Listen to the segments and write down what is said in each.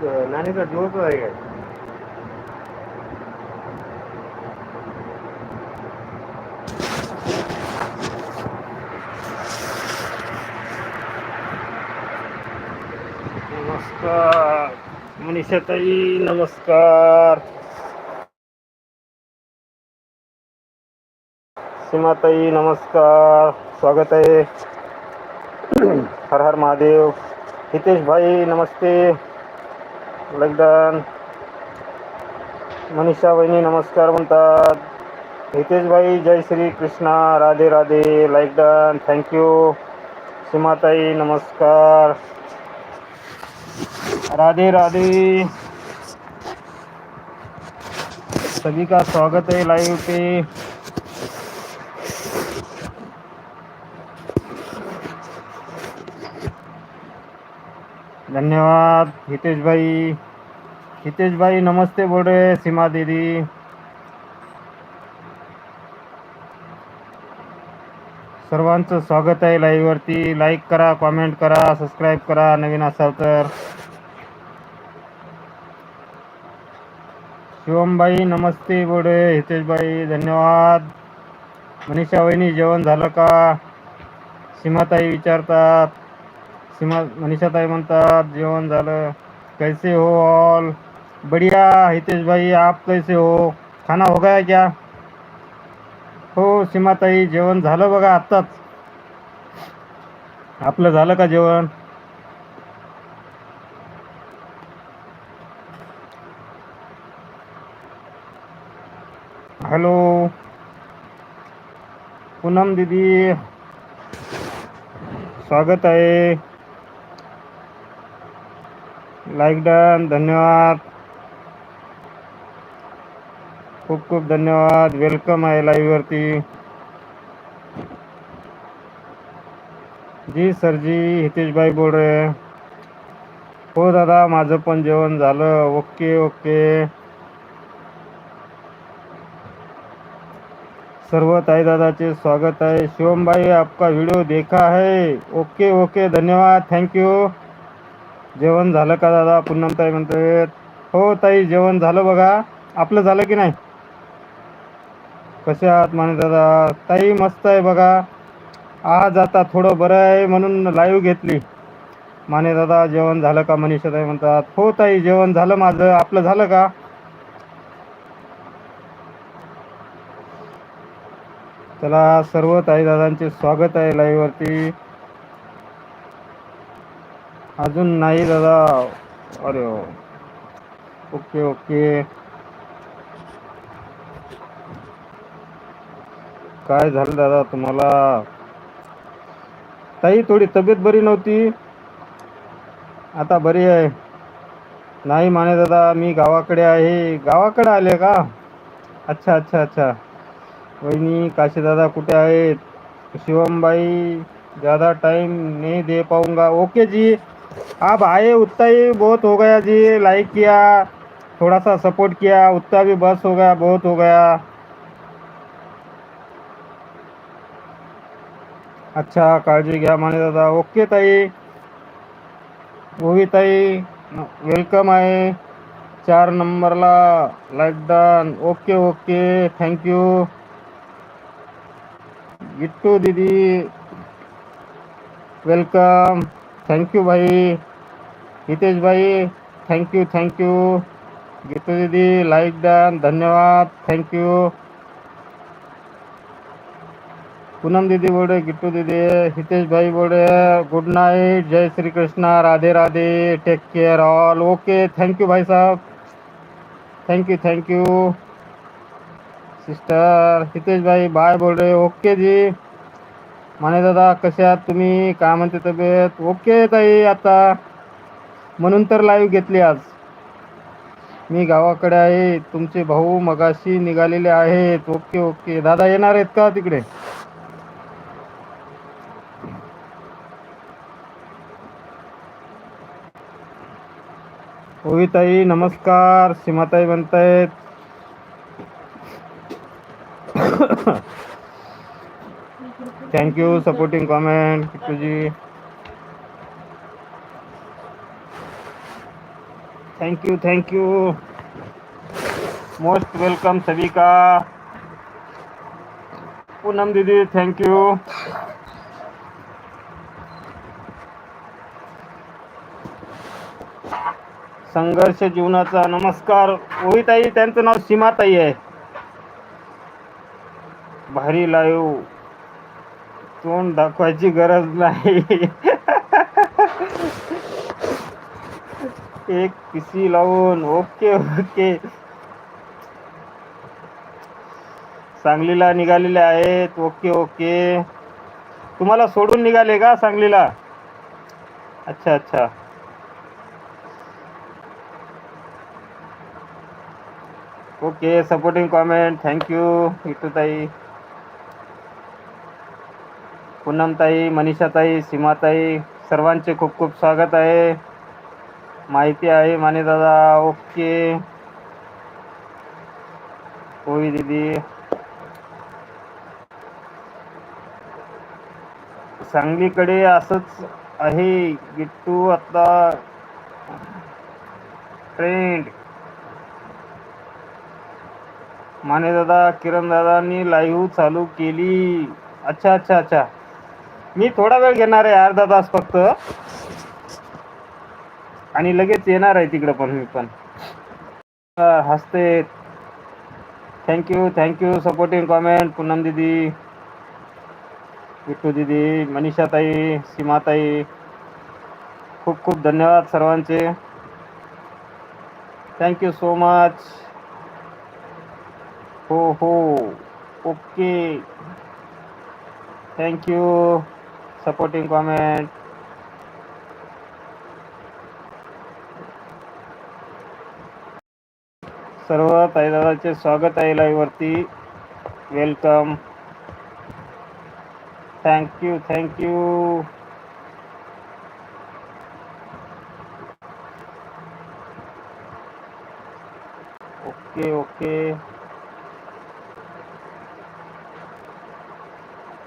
त्याच्यामुळे नाणीचा जिओच आहे काय नमस्कार मनीषाताई नमस्कार। सीमाताई नमस्कार स्वागत आहे हर हर महादेव। हितेश भाई नमस्ते। लगदान. मनीषा वहिनी नमस्कार म्हणतात. हितेशभाई जय Shri Krishna Radhe Radhe like done thank you सीमाताई नमस्कार. राधे राधे. सभी का स्वागत है लाइव पे. धन्यवाद हितेश भाई हितेश भाई नमस्ते बोल रहे सीमा दीदी. सर्वांचं स्वागत आहे लाईव्हवरती लाईक करा कॉमेंट करा सबस्क्राईब करा नवीन असाल तर. शिवमबाई नमस्ते बोडे हितेशबाई धन्यवाद. मनीषा वहिनी जेवण झालं का? सीमाताई विचारतात. सीमा मनीषाताई म्हणतात जेवण झालं. कैसे हो ऑल बढ़िया हितेश भाई आप कैसे हो? खाना हो गया क्या? हो सीमाताई जेवण झालं बघा आत्ताच. आपलं झालं का जेवण? हॅलो. पूनम दीदी. स्वागत आहे. लाईक डन धन्यवाद. खूप खूप धन्यवाद. वेलकम आहे लाईववरती जी सर जी सरजी हितेशभाई बोल रहे हो दादा माझं पण जेवण झालं. Okay okay. सर्व ताई दादाचे स्वागत आहे. शिवम भाई आपका व्हिडिओ देखा है. ओके ओके धन्यवाद. थँक्यू जेवण झालं का दादा? पुन्हा ताई म्हणते हो ताई जेवण झालं बघा. आपलं झालं की नाही? कसे आहात? माने दादा. ताई मस्त आहे बघा. आज आता थोडं बरं आहे म्हणून लाईव्ह घेतली. माने दादा जेवण झालं का? मनीषा ताई म्हणतात. हो ताई जेवण झालं माझं. आपलं झालं का? चला सर्व ताई दादांचे स्वागत आहे लाईव्ह वरती. अजून नाही दादा. अरे हो. Okay okay. काय झालं दादा तुम्हाला? ताई थोडी तब्येत बरी नव्हती. आता बरी आहे. नाही माने दादा मी गावाकडे आहे. गावाकडे आले का? अच्छा अच्छा अच्छा. वहिनी काशी दादा कुठे आहेत? शिवमबाई ज़्यादा टाइम नहीं दे पाऊंगा ओके जी. आप आए, उतना ही बहुत हो गया जी लाइक किया थोड़ा सा सपोर्ट किया, उतना भी बस हो गया, बहुत हो गया। अच्छा काळजी घ्या माने दादा? ओके ताई। ओवी ताई वेलकम आहे चार नंबरला like done okay okay thank you Gittu दीदी वेलकम थँक्यू भाई। हितेश भाई thank you thank you Gittu दीदी लाइक डन धन्यवाद थैंक यू पूनम दीदी बोल रहे, गिट्टू दीदी, हितेश भाई बोल रहे good night Jai Shri Krishna, Radhe Radhe take care all okay thank you भाई साहब। Thank you thank you sister Hitesh भाई बाय बोल रहे ओके जी। माने दादा कसे आहात तुम्ही काय म्हणते तब्येत? ओके ताई आता. म्हणून तर लाईव्ह घेतली आज. मी गावाकडे आहे. तुमचे भाऊ मगाशी निघालेले आहेत. Okay okay. दादा येणार आहेत का तिकडे? ओवीताई नमस्कार. सीमाताई म्हणतायत. Thank you supporting comment किट्टूजी thank you thank you most welcome सभी का पूनम दीदी थैंक यू संघर्ष जीवनाचा नमस्कार. ओळीताई त्यांचं नाव सीमाताई आहे. भारी लाईव्ह तोंड दाखवायची गरज नाही. एक पिसी लावून ओके ओके. सांगलीला निघालेले आहेत ओके ओके. तुम्हाला सोडून निघाले का सांगलीला? अच्छा अच्छा. Okay supporting comment thank you इटूताई पूनमताई मनीषाताई सीमाताई सर्वांचे खूप खूप स्वागत आहे. माहिती आहे माने दादा ओके. होई दीदी. सांगलीकडे असंच आहे गिट्टू आता. ट्रेंड माने दादा किरण दादांनी लाईव्ह चालू केली. अच्छा अच्छा अच्छा. मी थोडा वेळ घेणार आहे अर्धा तास फक्त. आणि लगेच येणार आहे तिकडं पण मी पण. हसते. Thank you thank you supporting comment Poonam दीदी विठ्ठू दीदी मनीषाताई सीमाताई. खूप खूप धन्यवाद सर्वांचे. थँक्यू सो मच हो हो. ओके थँक्यू सपोर्टिंग कॉमेंट सर्व ताईदादाचे स्वागत आहे लाईव्ह वरती. Welcome thank you thank you okay okay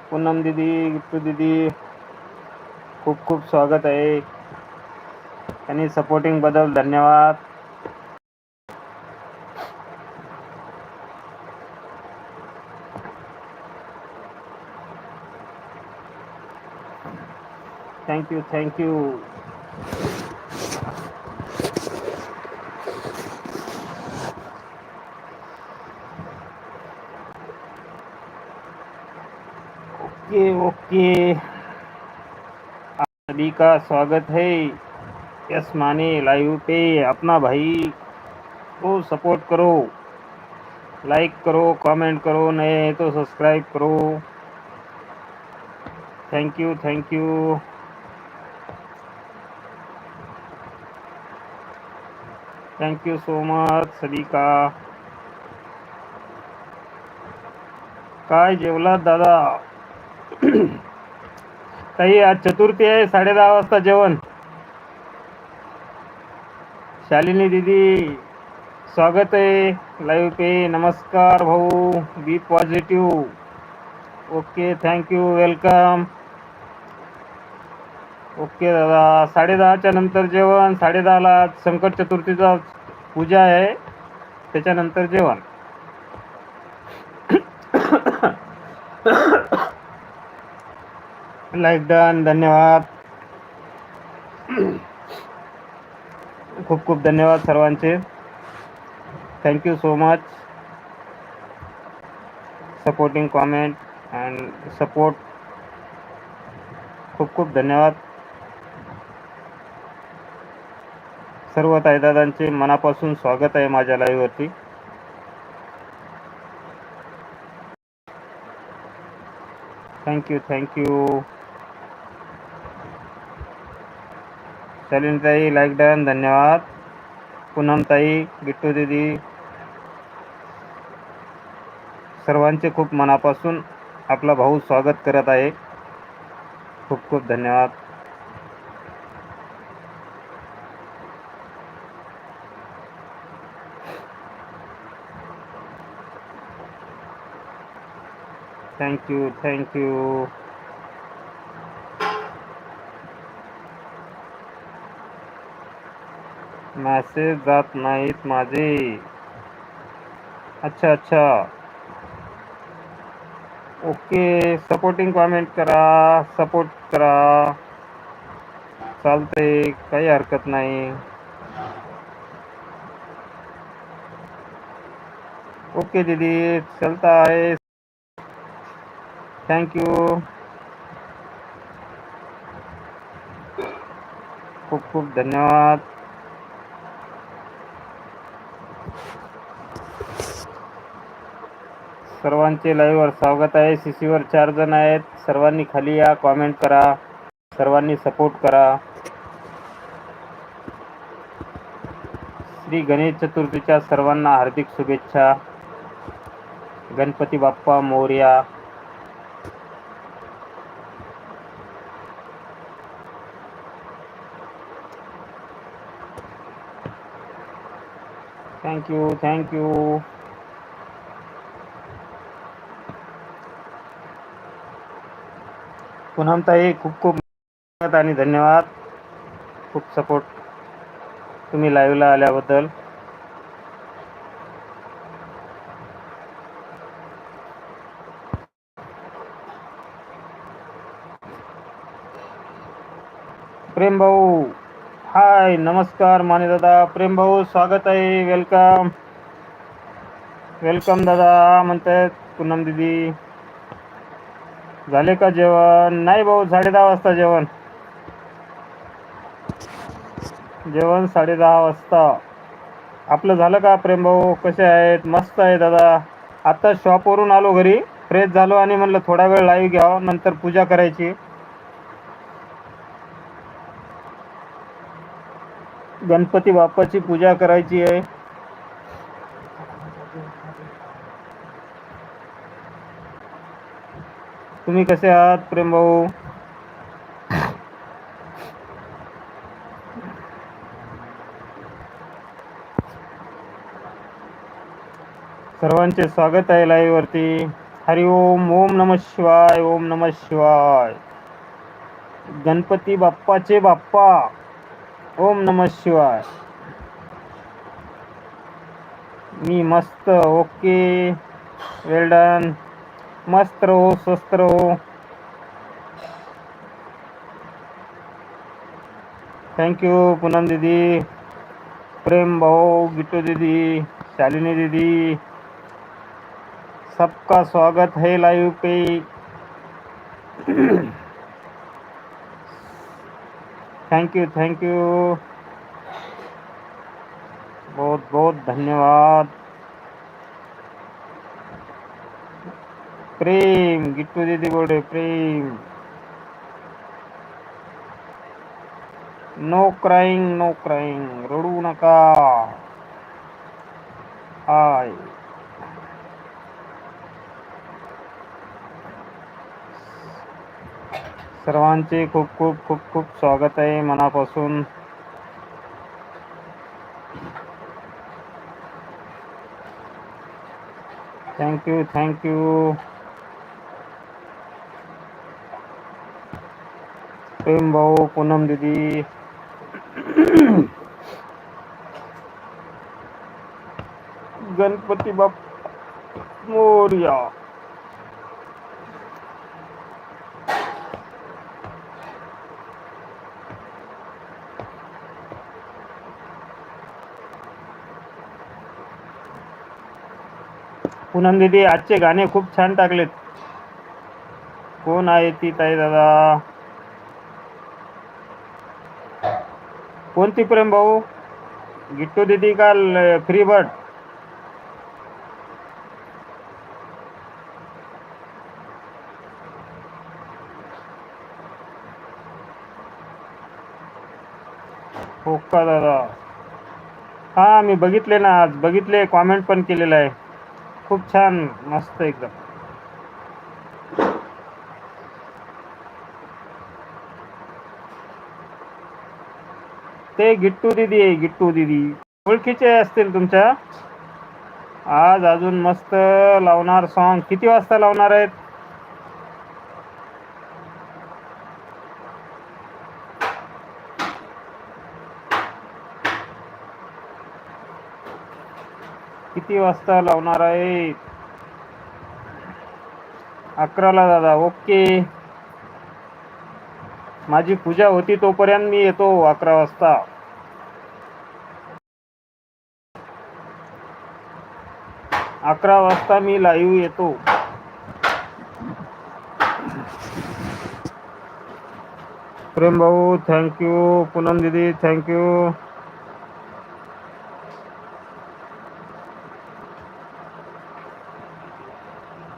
Poonam दीदी गिट्टू दीदी. खूप खूप स्वागत आहे आणि सपोर्टिंग बद्दल धन्यवाद। थँक्यू थँक्यू ओके ओके का स्वागत है। यस माने लाइव पे अपना भाई को सपोर्ट करो। लाइक करो, कमेंट करो, नए हैं तो सब्सक्राइब करो। Thank you thank you thank you so much सभी का काय जेवलात दादा? ताई आज चतुर्थी आहे साडे दहा वाजता जेवण. शालिनी दीदी स्वागत आहे लाईव्ह पे नमस्कार भाऊ be positive okay thank you welcome okay दादा साडे दहाच्या नंतर जेवण साडे दहाला संकट चतुर्थीचा पूजा आहे त्याच्यानंतर जेवण. लाईक डन धन्यवाद. खूप खूप धन्यवाद सर्वांचे. Thank you so much supporting comment and support खूप खूप धन्यवाद. सर्व ताईदादांचे मनापासून स्वागत आहे माझ्या लाईव्हवरती थँक्यू थँक्यू ताई लाईक डन धन्यवाद. पूनमताई गिट्टू दीदी सर्वांचे खूप मनापासून आपला भाऊ स्वागत करत आहे. खूप खूप धन्यवाद. थँक्यू थँक्यू मॅसेज जात नाहीत माझे अच्छा अच्छा। ओके, सपोर्टिंग कॉमेंट करा, सपोर्ट करा। चालतंय काही हरकत नाही। ओके दीदी, चलता है। थैंक यू खूब खूब धन्यवाद। सर्वांचे लाईव्हवर स्वागत आहे. सी सीवर चार जण आहेत. सर्वांनी खाली या कॉमेंट करा. सर्वांनी सपोर्ट करा. श्री गणेश चतुर्थीच्या सर्वांना हार्दिक शुभेच्छा. Ganpati Bappa Morya. Thank you thank you पूनमताई खूप खूप धन्यवाद आणि धन्यवाद. खूप सपोर्ट तुम्ही लाईव्हला आल्याबद्दल. प्रेम भाऊ हाय नमस्कार माने दादा. प्रेम भाऊ स्वागत आहे. वेलकम वेलकम दादा म्हणतायत पूनम दिदी. झाले का जेवण? नाही भाऊ साडे दहा वाजता जेवण. जेवण साडे दहा वाजता. आपलं झालं का प्रेम भाऊ? कसे आहेत? मस्त आहे दादा. आता शॉपवरून आलो घरी. फ्रेश झालो आणि म्हणलं थोडा वेळ लाईव्ह घ्यावं नंतर पूजा करायची. गणपती बाप्पाची पूजा करायची आहे. तुम्ही कसे आहात प्रेम भाऊ सर्वांचे स्वागत आहे लाईव्ह वरती हरि ओम ओम नम शिवाय ओम नम शिवाय. गणपती बाप्पाचे बाप्पा ओम नम शिवाय. मी मस्त ओके वेल डन मस्त रहो स्वस्थ रहो थैंक यू पूनम दीदी। प्रेम भाऊ बिट्टू दीदी, शालिनी दीदी। सबका स्वागत है लाइव पे। थैंक यू थैंक यू बहुत बहुत धन्यवाद। प्रेम गिट्टू दीदी बोले प्रेम. नो क्राईंग नो क्राईंग रडू नका. हाय. सर्वांचे खूप खूप खूप खूप स्वागत आहे मनापासून. थँक्यू थँक्यू प्रेम भाऊ पूनम दीदी। गणपती बाप मोर्या। पूनम दीदी आजचे गाणे खूप छान टाकलेत. कोण आहे ती ताई दादा? कोणती प्रेम भाऊ? गिट्टू दीदी का फ्री बर्ड हो का दादा? हा मी बघितले ना आज. बघितले कॉमेंट पण केलेलं आहे. खूप छान. मस्त एकदम. ते गिट्टू दिदी आहे गिट्टू दिदी. ओळखीचे असतील तुमच्या? आज अजून मस्त लावणार सॉन्ग किती वाजता लावणार आहेत? किती वाजता लावणार आहे अकराला दादा ओके. माझी पूजा होती तोपर्यंत मी येतो अकरा वाजता. अकरा वाजता मी लाईव्ह येतो. प्रेम भाऊ थँक्यू पूनम दिदी थँक्यू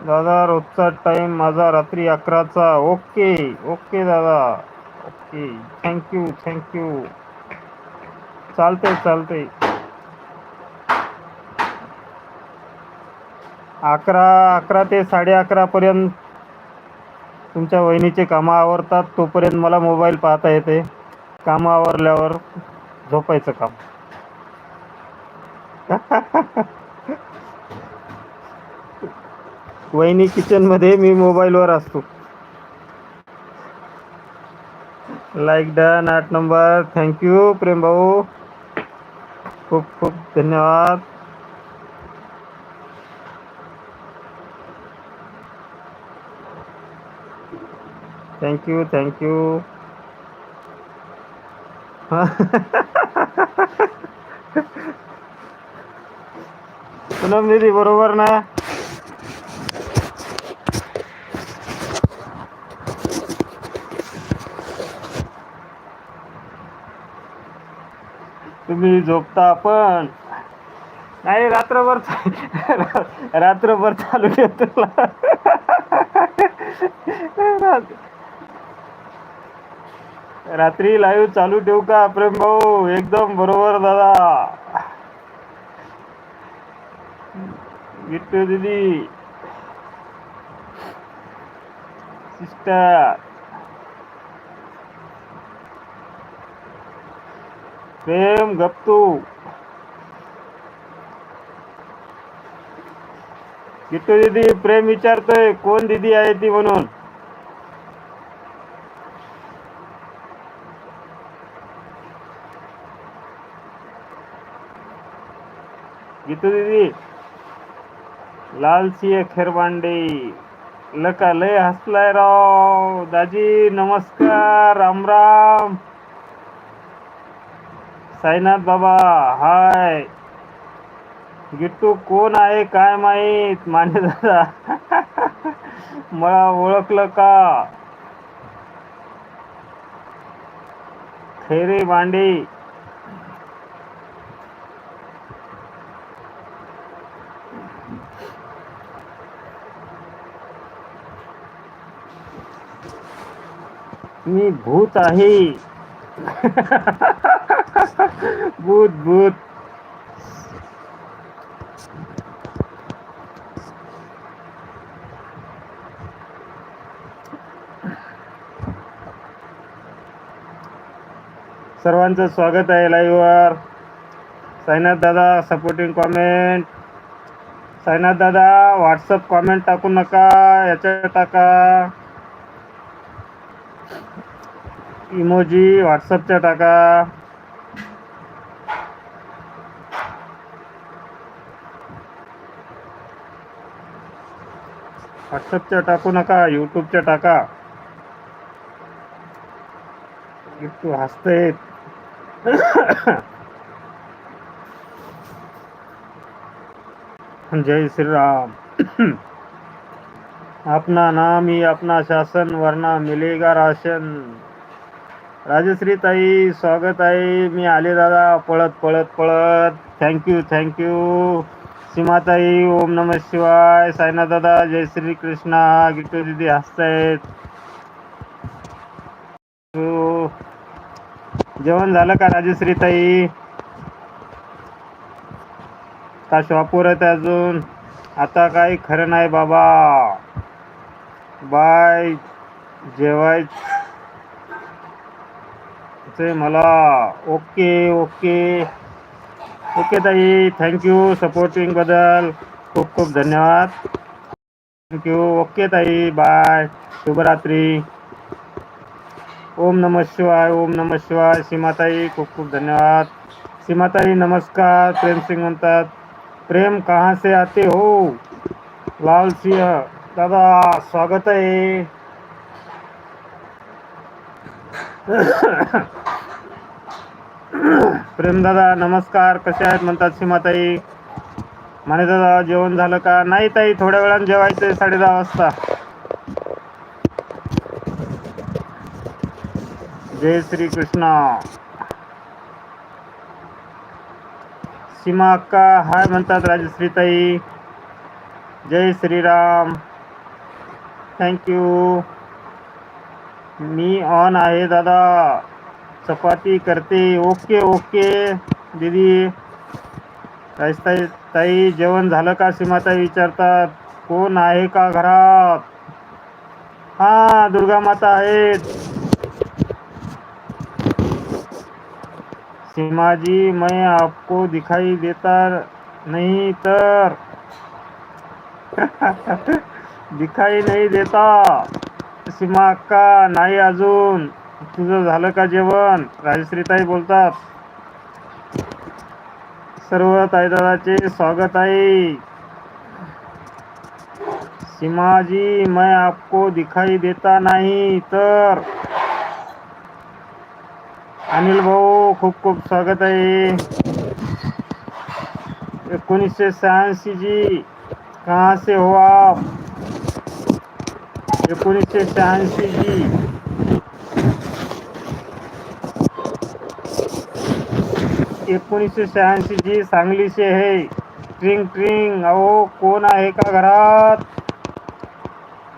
दादा रोजचा टाइम माझा रात्री अकराचा. ओके ओके दादा. Okay thank you thank you चालतंय चालतंय. अकरा अकरा ते साडे अकरापर्यंत तुमच्या वहिनीचे कामं आवरतात तोपर्यंत मला मोबाईल पाहता येते. कामं आवरल्यावर झोपायचं काम. वहिनी किचनमध्ये मी मोबाईलवर असतो. लाईक डन आठ नंबर थँक्यू प्रेम भाऊ खूप खूप धन्यवाद थँक्यू थँक्यू पुनम दीदी बरोबर ना तुम्ही झोपता पण. नाही रात्रभर रात्रभर चालू ठेवतो. रात्री लाईव्ह चालू ठेवू का प्रेम भाऊ? एकदम बरोबर दादा. गिट्टू दिदी. सिस्टर. प्रेम गप्तू गिट्टू दीदी प्रेम विचारतोय कोण दीदी आहे ती म्हणून? गीतू दीदी लाल सिंह खेरबांडे. लका लय हसलाय राव. दाजी नमस्कार राम राम. साईनाथ बाबा हाय. गिट्टू कोण आहे काय माहीत? माने दादा. मला ओळखलं का? खैरे बांडे मी भूत आहे. भूत भूत सर्वांचं स्वागत आहे लाईव्हवर साईनाथ दादा सपोर्टिंग कॉमेंट साईनाथ दादा व्हॉट्सअप कॉमेंट टाकू नका याच्या टाका. इमोजी व्हॉट्सअपच्या टाका. व्हॉट्सअपच्या टाकू नका यूट्यूबच्या टाका. तू हसते जय श्री राम अपना नाम ही अपना शासन वरना मिलेगा राशन. राजश्री ताई स्वागत आहे. मी आले दादा पळत पळत पळत. थँक्यू थँक्यू सीमाताई ओम नम शिवाय साईनाथ दादा जय श्री कृष्णा गिट्टू दिदी हसतायत. हो. जेवण झालं का राजश्रीताई? का शॉपवर आहे अजून? आता काही खरं नाही बाबा. बाय. जेवाय मला. Okay okay. ओके ताई थँक्यू सपोर्टिंग बद्दल खूप खूप धन्यवाद थँक्यू ओके ताई बाय शुभरात्री ओम नम शिवाय ओम नम शिवाय सीमाताई खूप खूप धन्यवाद सीमाताई नमस्कार प्रेमसिंग म्हणतात प्रेम कहाँ से आते हो लाल सिंह दादा स्वागत आहे प्रेमदादा नमस्कार. कसे आहेत म्हणतात सीमाताई? माने दादा जेवण झालं का? नाही ताई थोड्या वेळानं जेवायचंय साडे दहा वाजता. जय श्री कृष्ण सीमा अक्का हाय म्हणतात राजश्रीताई. जय श्रीराम. थँक्यू मी ऑन आहे दादा. चपाती करते. Okay okay. दीदी. ताई ताई जेवण झालं का? सीमाताई विचारतात कोण आहे का घरात? हा दुर्गा माता आहेत. सीमा जी मैं आपको दिखाई देता नहीं तर. दिखाई नाही देता. सीमा का नाही अजून. तुझं झालं का जेवण? राजश्रीताई बोलतात. सर्व ताईदादाचे स्वागत आहे. सीमाजी मैं आपको दिखाई देता नाही तर. अनिल भाऊ खूप खूप स्वागत आहे. एकोणीसशे शहाऐंशी जी कहाँ से हो आप? एकोणीसशे शहाऐंशी जी एकोणीसशे शहाऐंशी जी सांगलीचे हे ट्रिंग ट्रिंग. अहो कोण आहे का घरात?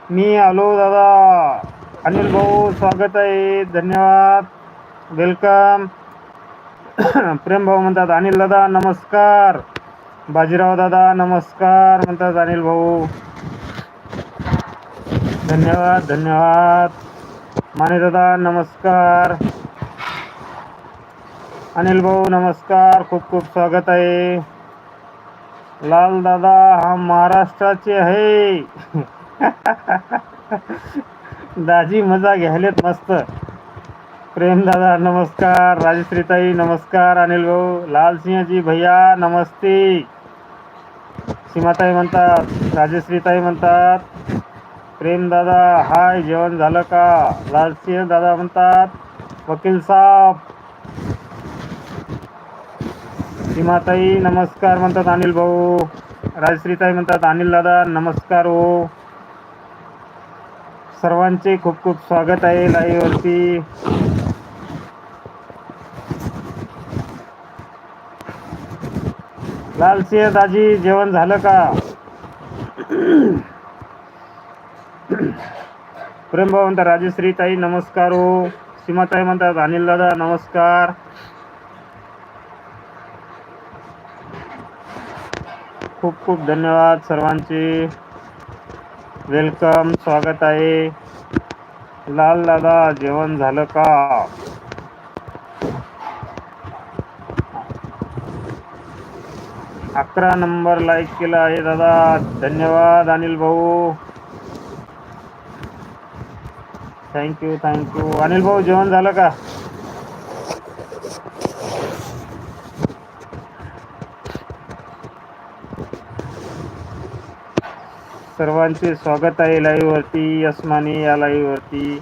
मी आलो दादा. अनिल भाऊ स्वागत आहे. धन्यवाद. वेलकम. प्रेम भाऊ म्हणतात अनिल दादा नमस्कार. बाजीराव दादा नमस्कार म्हणतात अनिल भाऊ. धन्यवाद धन्यवाद. माने दादा नमस्कार. अनिल भाऊ नमस्कार. खूप खूप स्वागत आहे. लाल दादा हा महाराष्ट्राचे आहे. दाजी मजा घ्यायलेत मस्त. प्रेम दादा नमस्कार. राजश्रीताई नमस्कार. अनिल भाऊ लाल सिंहजी भैया नमस्ते. सीमाताई म्हणतात राजश्रीताई म्हणतात प्रेम दादा हाय जेवण झालं का? लालसिंह दादा म्हणतात वकील साहेब सीमाताई नमस्कार म्हणतात अनिल भाऊ. राजश्रीताई म्हणतात अनिल दादा नमस्कार हो. सर्वांचे खूप खूप स्वागत आहे लाईव्हवरती लाल लालसिंह दाजी जेवण झालं का? प्रेम भाऊ म्हणतात राजश्रीताई नमस्कार हो. सीमाताई म्हणतात अनिल दादा नमस्कार. खूप खूप धन्यवाद सर्वांचे. वेलकम स्वागत आहे. लाल दादा जेवण झालं का? अकरा नंबर लाईक केला आहे दादा. धन्यवाद अनिल भाऊ. थँक्यू थँक्यू अनिल भाऊ जेवण झालं का? सर्वांचे स्वागत आहे वरती अस्मानी या लाईव्ह वरती.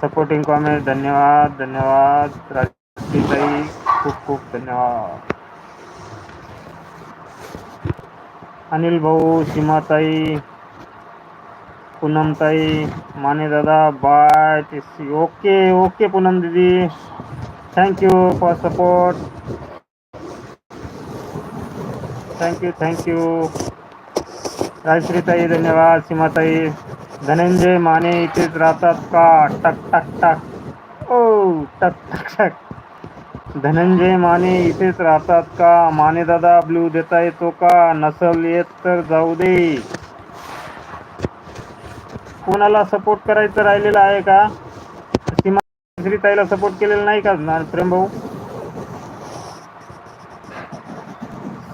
सपोर्टिंग कॉमेंट धन्यवाद धन्यवाद. राजताई खूप खूप धन्यवाद. अनिल भाऊ सीमाताई पूनमताई माने दादा बाय ओके ओके पूनम दीदी. Thank thank you for support thank you thank you राजश्रीताई धन्यवाद. सीमाताई धनंजय माने इथेच राहतात का? टक टक टक. ओ टक टक टक. धनंजय माने इथेच राहतात का? माने दादा ब्लू देता येतो का? नसल येत तर जाऊ दे. कोणाला सपोर्ट करायचं राहिलेलं आहे का? सीमा श्रीताईला सपोर्ट केलेला नाही का प्रेम भाऊ?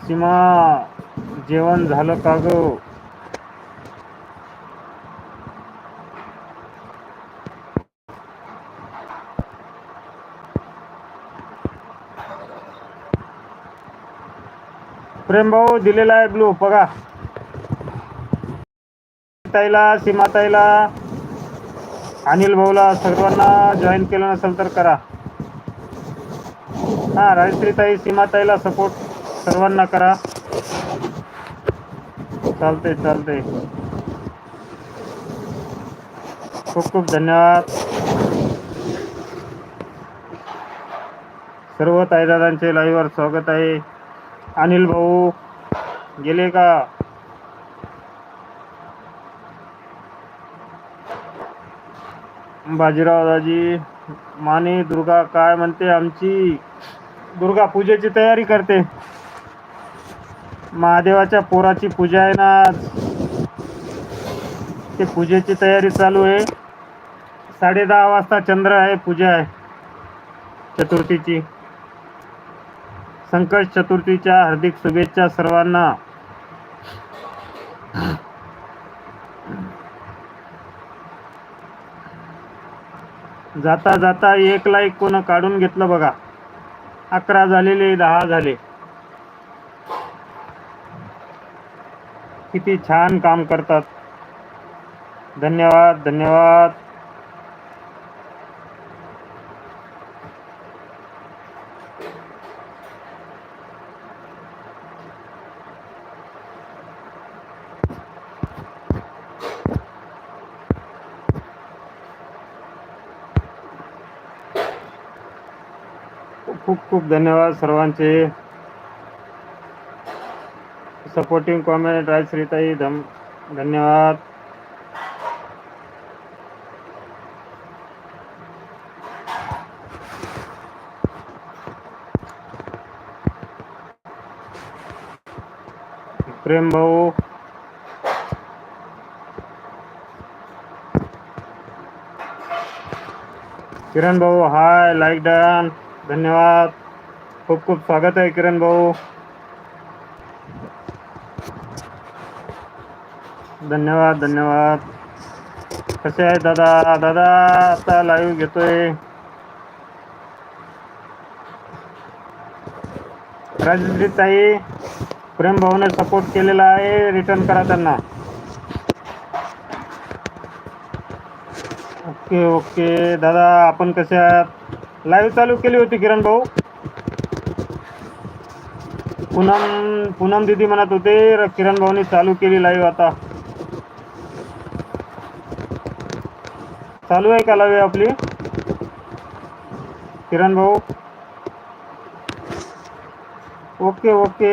सीमा जेवण झालं का गं? प्रेम भाऊ दिलेला आहे ब्लू बघा. ताईला सीमाताईला अनिल भाऊला सर्वांना जॉईन केलं नसेल तर करा. हा राजश्रीताई सीमाताईला सपोर्ट सर्वांना करा. चालते चालते खूप खूप धन्यवाद. सर्व ताईदादांचे लाईव्हवर स्वागत आहे. अनिल भाऊ गेले का? बाजीराव दाजी माने दुर्गा काय म्हणते आमची? दुर्गा पूजेची तयारी करते. महादेवाच्या पोराची पूजा आहे ना आज. ते पूजेची तयारी चालू आहे. साडे दहा वाजता चंद्र आहे पूजा आहे. चतुर्थीची. संकट चतुर्थीच्या हार्दिक शुभेच्छा सर्वांना. जाता जाता एक लाईक कोण काढून घेतलं बघा. अकरा झालेले दहा झाले. किती छान काम करतात. धन्यवाद धन्यवाद. खूप धन्यवाद सर्वांचे. सपोर्टिंग कॉमेंट राजश्रीताई धम, धन्यवाद. प्रेम भाऊ. किरण भाऊ हाय लाईक डन धन्यवाद. खूप खूप स्वागत आहे किरण भाऊ. धन्यवाद धन्यवाद. कसे आहे दादा? दादा आता लाईव्ह घेतोय. राजश्री ताई प्रेम भाऊने सपोर्ट केलेला आहे रिटर्न करा त्यांना. ओके ओके दादा आपण कसे आहात? लाईव्ह चालू केली होती किरण भाऊ. पूनम पूनम दिदी म्हणत होते र- किरण भाऊनी चालू केली लाईव्ह आता. चालू आहे का लाईव्ह आपली? किरण भाऊ. Okay okay.